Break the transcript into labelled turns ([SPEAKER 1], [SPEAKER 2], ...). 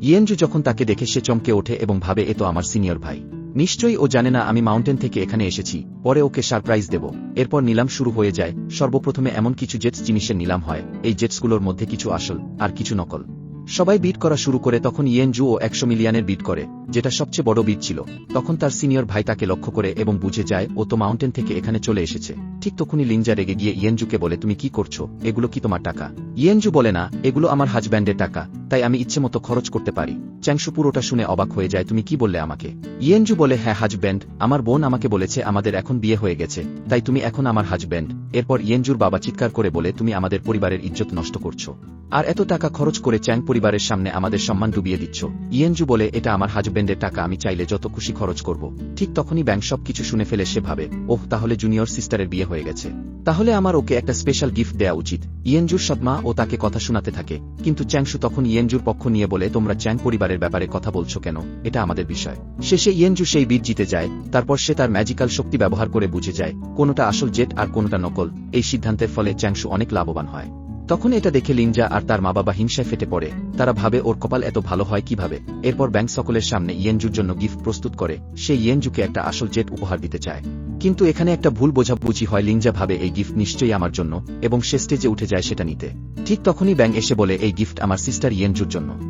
[SPEAKER 1] ইয়েনজু যখন তাকে দেখে সে চমকে ওঠে এবং ভাবে, এ তো আমার সিনিয়র ভাই। নিশ্চয়ই ও জানে না আমি মাউন্টেন থেকে এখানে এসেছি। পরে ওকে সারপ্রাইজ দেব। এরপর নিলাম শুরু হয়ে যায়। সর্বপ্রথমে এমন কিছু জেটস জিনিসের নিলাম হয়। এই জেটসগুলোর মধ্যে কিছু আসল, আর কিছু নকল। সবাই বিট করা শুরু করে তখন ইয়েনজু ও একশো মিলিয়নের বিট করে, যেটা সবচেয়ে বড় বিট ছিল। তখন তার সিনিয়র ভাই তাকে লক্ষ্য করে এবং বুঝে যায়, ও তো মাউন্টেন থেকে এখানে চলে এসেছে। ঠিক তখনই লিঞ্জা রেগে গিয়ে ইয়েনজুকে বলে, তুমি কি করছ? এগুলো কি তোমার টাকা? ইয়েনজু বলে, না, এগুলো আমার হাজব্যান্ডের টাকা। তাই আমি ইচ্ছে মতো খরচ করতে পারি। চ্যাংশু পুরোটা শুনে অবাক হয়ে যায়, তুমি কি বললে আমাকে? ইয়েনজু বলে হ্যাঁ হাজব্যান্ড। আমার বোন আমাকে বলেছে, আমাদের এখন বিয়ে হয়ে গেছে। তাই তুমি এখন আমার হাজব্যান্ড। এরপর ইয়েনজুর বাবা চিৎকার করে বলে, তুমি আমাদের পরিবারের ইজ্জত নষ্ট করছ। আর এত টাকা খরচ করে চ্যাং পরিবারের সামনে আমাদের সম্মান ডুবিয়ে দিচ্ছ? ইয়েনজু বলে, এটা আমার হাজব্যান্ডের টাকা, আমি চাইলে যত খুশি খরচ করব। ঠিক তখনই ব্যাংক সব কিছু শুনে ফেলে সে ভাবে, ওহ, তাহলে জুনিয়র সিস্টারের বিয়ে হয়ে গেছে। তাহলে আমার ওকে একটা স্পেশাল গিফট দেওয়া উচিত। ইয়েনজুর সৎমা ও তাকে কথা শোনাতে থাকে, কিন্তু চ্যাংশু তখন ইয়েনজুর পক্ষ নিয়ে বলে, তোমরা চ্যাং পরিবারের ব্যাপারে কথা বলছো কেন? এটা আমাদের বিষয়। শেষে ইয়েনজু সেই বিট জিতে যায়, তারপর সে তার ম্যাজিক্যাল শক্তি ব্যবহার করে বুঝে যায়, কোনোটা আসল জেট আর কোনোটা নকল। এই সিদ্ধান্তের ফলে চ্যাংশু অনেক লাভবান হয়। তখন এটা দেখে লিঞ্জা আর তার মা বাবা হিংসায় ফেটে পড়ে। তারা ভাবে, ওর কপাল এত ভালো হয় কীভাবে? এরপর ব্যাংক সকলের সামনে ইয়েনজুর জন্য গিফট প্রস্তুত করে। সে ইয়েনজুকে একটা আসল জেট উপহার দিতে চায়। কিন্তু এখানে একটা ভুল বোঝাবুঝি হয় লিঞ্জা ভাবে, এই গিফট নিশ্চয়ই আমার জন্য, এবং সে স্টেজে উঠে যায় সেটা নিতে। ঠিক তখনই ব্যাং এসে বলে, এই গিফট আমার সিস্টার ইয়েনজুর জন্য।